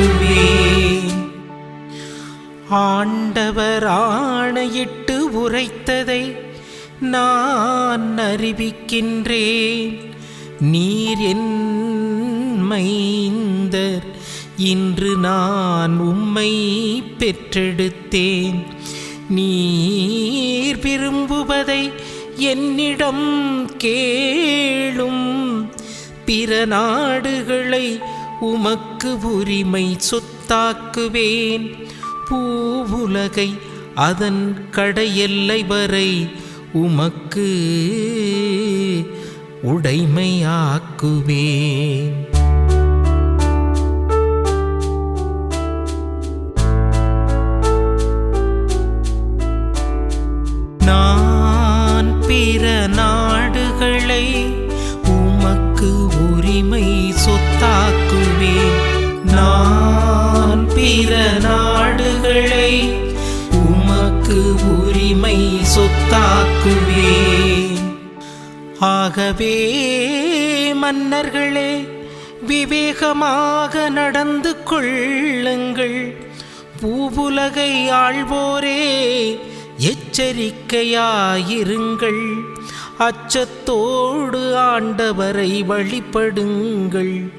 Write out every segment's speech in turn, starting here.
உமக்கு ஆண்டவர் ஆணையிட்டு உரைத்ததை நான் அறிவிக்கின்றேன். நீர் என் மைந்தர் இன்று நான் உம்மை பெற்றெடுத்தேன். நீர் விரும்புவதை என்னிடம் கேளும். பிற நாடுகளை உமக்கு உரிமை சொத்தாக்குவேன். பூவுலகை அதன் கடையெல்லை வரை உமக்கு உடைமையாக்குவேன். நான் பிற நாடுகளை உனக்கு உரிமை சொத்தாக்குமே. நான் பிற நாடுகளை உமக்கு உரிமை சொத்தாக்குமே. ஆகவே மன்னர்களே விவேகமாக நடந்து கொள்ளுங்கள். பூவுலகை ஆழ்வோரே எச்சரிக்கையாயிருங்கள். அச்சத்தோடு ஆண்டவரை வழிபடுங்கள்.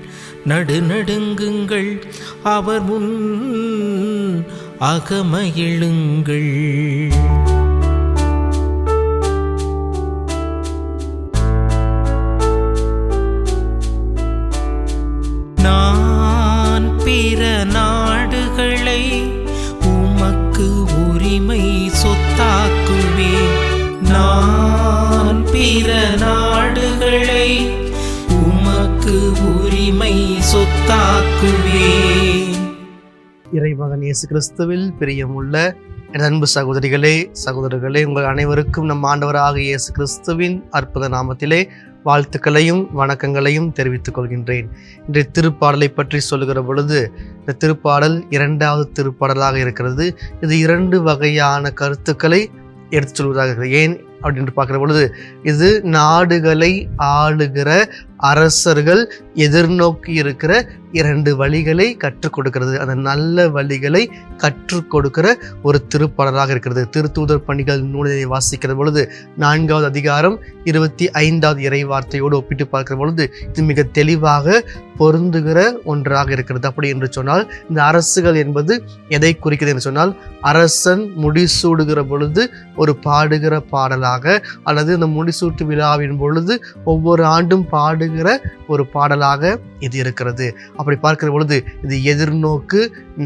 நடுநடுங்குங்கள் அவர் முன் அகமகிழுங்கள். இறைமகன் இயேசு கிறிஸ்துவில் பிரியமுள்ள என் அன்பு சகோதரிகளே சகோதரர்களே உங்கள் அனைவருக்கும் நம் ஆண்டவராக இயேசு கிறிஸ்துவின் அற்புத நாமத்திலே வாழ்த்துக்களையும் வணக்கங்களையும் தெரிவித்துக் கொள்கின்றேன். இன்றைய திருப்பாடலை பற்றி சொல்லுகிற பொழுது இந்த திருப்பாடல் இரண்டாவது திருப்பாடலாக இருக்கிறது. இது இரண்டு வகையான கருத்துக்களை எடுத்துச் சொல்வதாக இருக்கிறது ஏன்? அப்படின்னு பார்க்குற பொழுது இது நாடுகளை ஆளுகிற அரசர்கள் எதிர்நோக்கி இருக்கிற இரண்டு வழிகளை கற்றுக் கொடுக்கிறது. அந்த நல்ல வழிகளை கற்றுக் கொடுக்கிற ஒரு திருப்பாடலாக இருக்கிறது. திருத்தூதர் பணிகள் நூலினை வாசிக்கிற பொழுது நான்காவது அதிகாரம் இருபத்தி ஐந்தாவது இறை வார்த்தையோடு ஒப்பிட்டு பார்க்கிற பொழுது இது மிக தெளிவாக பொருந்துகிற ஒன்றாக இருக்கிறது. அப்படி என்று சொன்னால் இந்த அரசுகள் என்பது எதை குறிக்கிறது என்று சொன்னால் அரசன் முடிசூடுகிற பொழுது ஒரு பாடுகிற பாடலாக அல்லது இந்த முடிசூட்டு விழாவின் பொழுது ஒவ்வொரு ஆண்டும் பாடு பாடுகிற ஒரு பாடலாக இது இருக்கிறது. அப்படி பார்க்கிற பொழுது இது எதிர்நோக்கு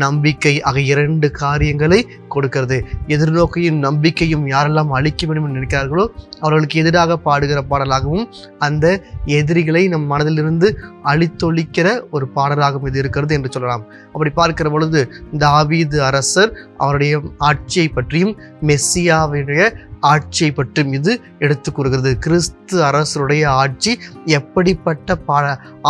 நம்பிக்கை ஆகிய இரண்டு காரியங்களை கொடுக்கிறது. எதிர்நோக்கையும் நம்பிக்கையும் யாரெல்லாம் அழிக்க வேண்டும் என்று நினைக்கிறார்களோ அவர்களுக்கு எதிராக பாடுகிற பாடலாகவும் அந்த எதிரிகளை நம் மனதிலிருந்து அழித்தொழிக்கிற ஒரு பாடலாகவும் இது இருக்கிறது என்று சொல்லலாம். அப்படி பார்க்கிற பொழுது தாவீது அரசர் அவருடைய ஆட்சியை பற்றியும் மெஸ்ஸியாவுடைய ஆட்சியை பற்றியும் இது எடுத்து கூறுகிறது. கிறிஸ்து அரசருடைய ஆட்சி எப்படிப்பட்ட பா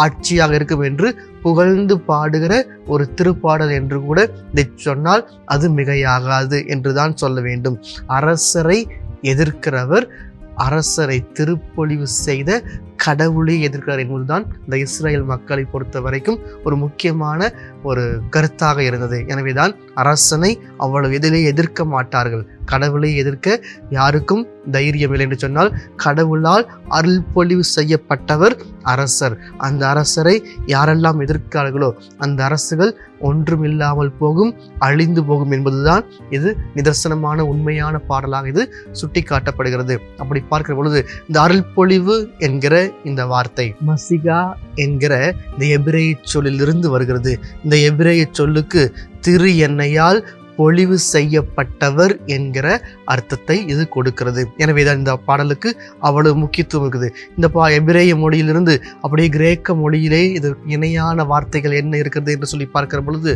ஆட்சியாக இருக்கும் என்று புகழ்ந்து பாடுகிற ஒரு திருப்பாடல் என்று கூட இதை சொன்னால் அது மிகையாகாது என்றுதான் சொல்ல வேண்டும். அரசரை எதிர்க்கிறவர் அரசரை திருப்பொழிவு செய்த கடவுளை எதிர்க்கிறார் என்பதுதான் இந்த இஸ்ரேல் மக்களை பொறுத்த வரைக்கும் ஒரு முக்கியமான ஒரு கருத்தாக இருந்தது. எனவேதான் அரசனை அவ்வளவு எதிலே எதிர்க்க மாட்டார்கள். கடவுளை எதிர்க்க யாருக்கும் தைரியம் இல்லை என்று சொன்னால் கடவுளால் அருள்பொழிவு செய்யப்பட்டவர் அரசர். அந்த அரசரை யாரெல்லாம் எதிர்க்கிறார்களோ அந்த அரசுகள் ஒன்றுமில்லாமல் போகும் அழிந்து போகும் என்பதுதான் இது நிதர்சனமான உண்மையான பாடலாக இது சுட்டிக்காட்டப்படுகிறது. அப்படி பார்க்கிற பொழுது இந்த அருள்பொழிவு என்கிற இந்த வார்த்தை. மசிகா என்கிற இந்த எபிரேய சொல்லிலிருந்து வருகிறது. இந்த எபிரேய சொல்லுக்கு திரு எண்ணெயால் பொழிவு செய்யப்பட்டவர் என்கிற அர்த்தத்தை இது கொடுக்கிறது. எனவே தான் இந்த பாடலுக்கு அவ்வளவு முக்கியத்துவம் இருக்குது. இந்த பா எபிரேய மொழியிலிருந்து அப்படியே கிரேக்க மொழியிலே இது இணையான வார்த்தைகள் என்ன இருக்கிறது என்று சொல்லி பார்க்கிற பொழுது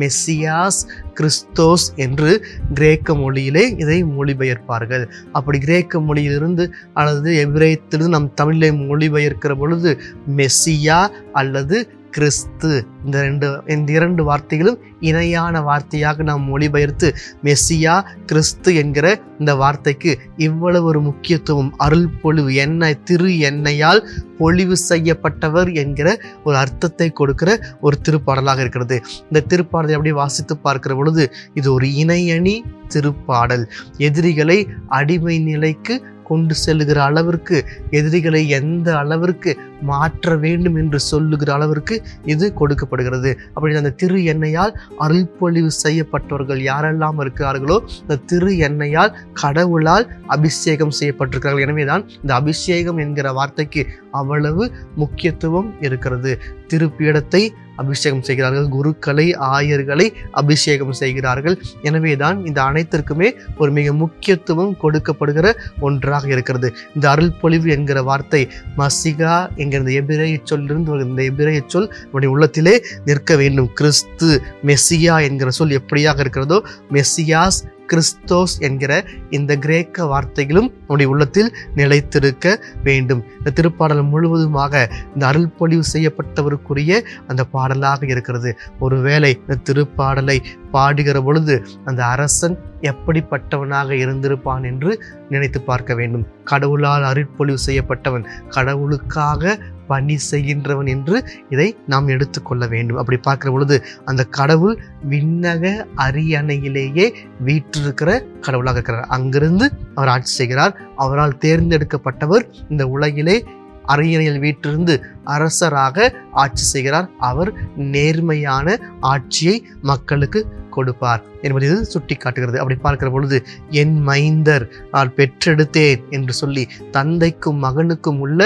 மெஸ்ஸியாஸ் கிறிஸ்தோஸ் என்று கிரேக்க மொழியிலே இதை மொழிபெயர்ப்பார்கள். அப்படி கிரேக்க மொழியிலிருந்து அல்லது எபிரேயத்திலிருந்து நம் தமிழை மொழிபெயர்க்கிற பொழுது மெஸ்ஸியா அல்லது கிறிஸ்து. இந்த ரெண்டு இந்த இரண்டு வார்த்தைகளும் இணையான வார்த்தையாக நாம் மொழிபெயர்த்து மெஸ்ஸியா கிறிஸ்து என்கிற இந்த வார்த்தைக்கு இவ்வளவு ஒரு முக்கியத்துவம் அருள் பொழிவு எண்ணெய் திரு எண்ணெயால் பொழிவு செய்யப்பட்டவர் என்கிற ஒரு அர்த்தத்தை கொடுக்கிற ஒரு திருப்பாடலாக இருக்கிறது. இந்த திருப்பாடலை அப்படி வாசித்து பார்க்கிற பொழுது இது ஒரு இணையணி திருப்பாடல். எதிரிகளை அடிமை நிலைக்கு கொண்டு செல்லுகிற அளவிற்கு எதிரிகளை எந்த அளவிற்கு மாற்ற வேண்டும் என்று சொல்லுகிற அளவிற்கு இது கொடுக்கப்படுகிறது. அப்படி அந்த திரு எண்ணெயால் அருள்பொழிவு செய்யப்பட்டவர்கள் யாரெல்லாம் இருக்கிறார்களோ இந்த திரு எண்ணெயால் கடவுளால் அபிஷேகம் செய்யப்பட்டிருக்கிறார்கள். எனவேதான் இந்த அபிஷேகம் என்கிற வார்த்தைக்கு அவ்வளவு முக்கியத்துவம் இருக்கிறது. திருப்பீடத்தை அபிஷேகம் செய்கிறார்கள் குருக்களை ஆயர்களை அபிஷேகம் செய்கிறார்கள். எனவே தான் இந்த அனைத்திற்குமே ஒரு மிக முக்கியத்துவம் கொடுக்கப்படுகிற ஒன்றாக இருக்கிறது. இந்த அருள்பொழிவு என்கிற வார்த்தை மசிகா என்கிற இந்த எபிரேய சொல்லிருந்து இந்த எபிரேய சொல் நம்முடைய உள்ளத்திலே நிற்க வேண்டும். கிறிஸ்து மெஸ்ஸியா என்கிற சொல் எப்படியாக இருக்கிறதோ மெஸ்ஸியாஸ் கிறிஸ்தோஸ் என்கிற இந்த கிரேக்க வார்த்தைகளும் நம்முடைய உள்ளத்தில் நிலைத்திருக்க வேண்டும். இந்த திருப்பாடல் முழுவதுமாக இந்த அருள்பொழிவு செய்யப்பட்டவருக்குரிய அந்த பாடலாக இருக்கிறது. ஒருவேளை இந்த திருப்பாடலை பாடுகிற பொழுது அந்த அரசன் எப்படிப்பட்டவனாக இருந்திருப்பான் என்று நினைத்து பார்க்க வேண்டும். கடவுளால் அருட்பொழிவு செய்யப்பட்டவன் கடவுளுக்காக பணி செய்கின்றவன் என்று இதை நாம் எடுத்துக்கொள்ள வேண்டும். அப்படி பார்க்குற பொழுது அந்த கடவுள் விண்ணக அரியணையிலேயே வீற்றிருக்கிற கடவுளாக இருக்கிறார். அங்கிருந்து அவர் ஆட்சி செய்கிறார். அவரால் தேர்ந்தெடுக்கப்பட்டவர் இந்த உலகிலே அரியணையில் வீற்றிருந்து அரசராக ஆட்சி செய்கிறார். அவர் நேர்மையான ஆட்சியை மக்களுக்கு கொடுப்பார். என்பது இது சுட்டி காட்டுகிறது அப்படி பார்க்கிற பொழுது என் மைந்தர் நான் பெற்றெடுத்தேன் என்று சொல்லி தந்தைக்கும் மகனுக்கும் உள்ள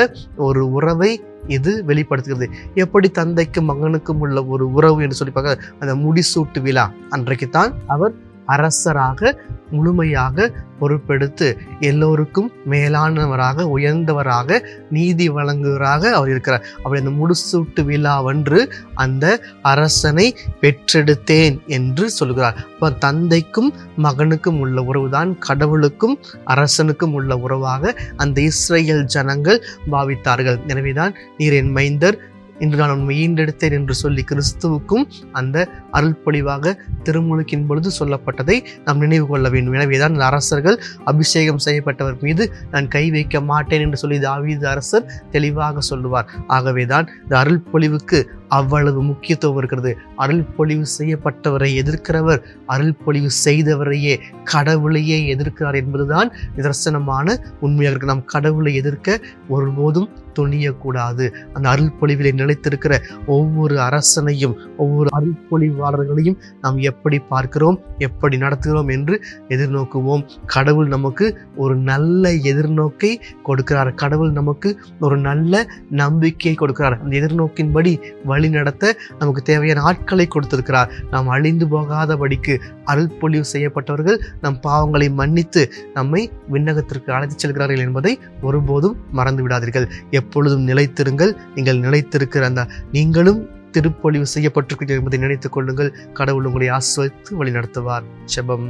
ஒரு உறவை இது வெளிப்படுத்துகிறது. எப்படி தந்தைக்கும் மகனுக்கும் உள்ள ஒரு உறவு என்று சொல்லி பார்க்க அந்த முடிசூட்டு விழா. அன்றைக்கு தான் அவர் அரசராக முழுமையாக பொறுப்பெடுத்து எல்லோருக்கும் மேலானவராக உயர்ந்தவராக நீதி வழங்குவராக அவர் இருக்கிறார். அவர் அந்த முடிசூட்டு விழாவன்று அந்த அரசனை பெற்றெடுத்தேன் என்று சொல்கிறார். இப்போ தந்தைக்கும் மகனுக்கும் உள்ள உறவுதான் கடவுளுக்கும் அரசனுக்கும் உள்ள உறவாக அந்த இஸ்ரேல் ஜனங்கள் பாவித்தார்கள். எனவேதான் நீர் என் மைந்தர் இன்று நான் உண்மை ஈண்டெடுத்தேன் என்று சொல்லி கிறிஸ்துவுக்கும் அந்த அருள்பொழிவாக திருமுழுக்கின் பொழுது சொல்லப்பட்டதை நாம் நினைவு கொள்ள வேண்டும். எனவேதான் இந்த அரசர்கள் அபிஷேகம் செய்யப்பட்டவர் மீது நான் கை வைக்க மாட்டேன் என்று சொல்லி தாவீது அரசர் தெளிவாக சொல்லுவார். ஆகவேதான் இந்த அருள்பொழிவுக்கு அவ்வளவு முக்கியத்துவம் இருக்கிறது. அருள் பொழிவு செய்யப்பட்டவரை எதிர்க்கிறவர் அருள் பொழிவு செய்தவரையே கடவுளையே எதிர்க்கிறார் என்பதுதான் நிதர்சனமான உண்மையாக இருக்கு. நாம் கடவுளை எதிர்க்க ஒருபோதும் துணியக்கூடாது. அந்த அருள் பொழிவிலே நிலைத்திருக்கிற ஒவ்வொரு அரசனையும் ஒவ்வொரு அருள் பொழிவாளர்களையும் நாம் எப்படி பார்க்கிறோம் எப்படி நடத்துகிறோம் என்று எதிர்நோக்குவோம். கடவுள் நமக்கு ஒரு நல்ல எதிர்நோக்கை கொடுக்கிறார். கடவுள் நமக்கு ஒரு நல்ல நம்பிக்கையை கொடுக்கிறார். அந்த எதிர்நோக்கின்படி வழி நடத்த நமக்கு தேவையான ஆட்களை கொடுத்திருக்கிறார். நாம் அழிந்து போகாதபடிக்கு அருள்பொழிவு செய்யப்பட்டவர்கள் நம் பாவங்களை மன்னித்து நம்மை விண்ணகத்திற்கு அழைத்து செல்கிறார்கள் என்பதை ஒருபோதும் மறந்து விடாதீர்கள். எப்பொழுதும் நிலைத்திருங்கள். நீங்கள் நிலைத்திருக்கிற அந்த நீங்களும் திருப்பொழிவு செய்யப்பட்டிருக்கிறீர்கள் என்பதை நினைத்துக் கொள்ளுங்கள். கடவுள் உங்களை ஆசிர்வதித்து வழி நடத்துவார் செபம்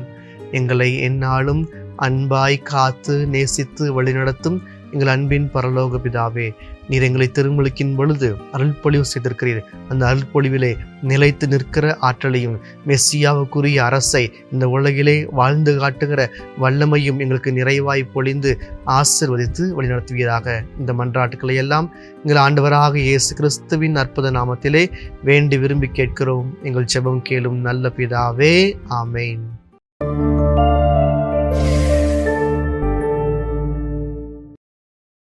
எங்களை எந்நாளும் அன்பாய் காத்து நேசித்து வழிநடத்தும் எங்கள் அன்பின் பரலோக பிதாவே. நீர் எங்களை திருமுழுக்கின் பொழுது அருள்பொழிவு செய்திருக்கிறீர். அந்த அருள்பொழிவிலே நிலைத்து நிற்கிற ஆற்றலையும் மெஸ்ஸியாவுக்குரிய அரசை இந்த உலகிலே வாழ்ந்து காட்டுகிற வல்லமையும் எங்களுக்கு நிறைவாய் பொழிந்து ஆசிர்வதித்து வழிநடத்துவீராக. இந்த மன்றாட்டுக்களை எல்லாம் எங்கள் ஆண்டவராக இயேசு கிறிஸ்துவின் அற்புத நாமத்திலே வேண்டி விரும்பி கேட்கிறோம். எங்கள் செபம் கேளும் நல்ல பிதாவே ஆமேன்.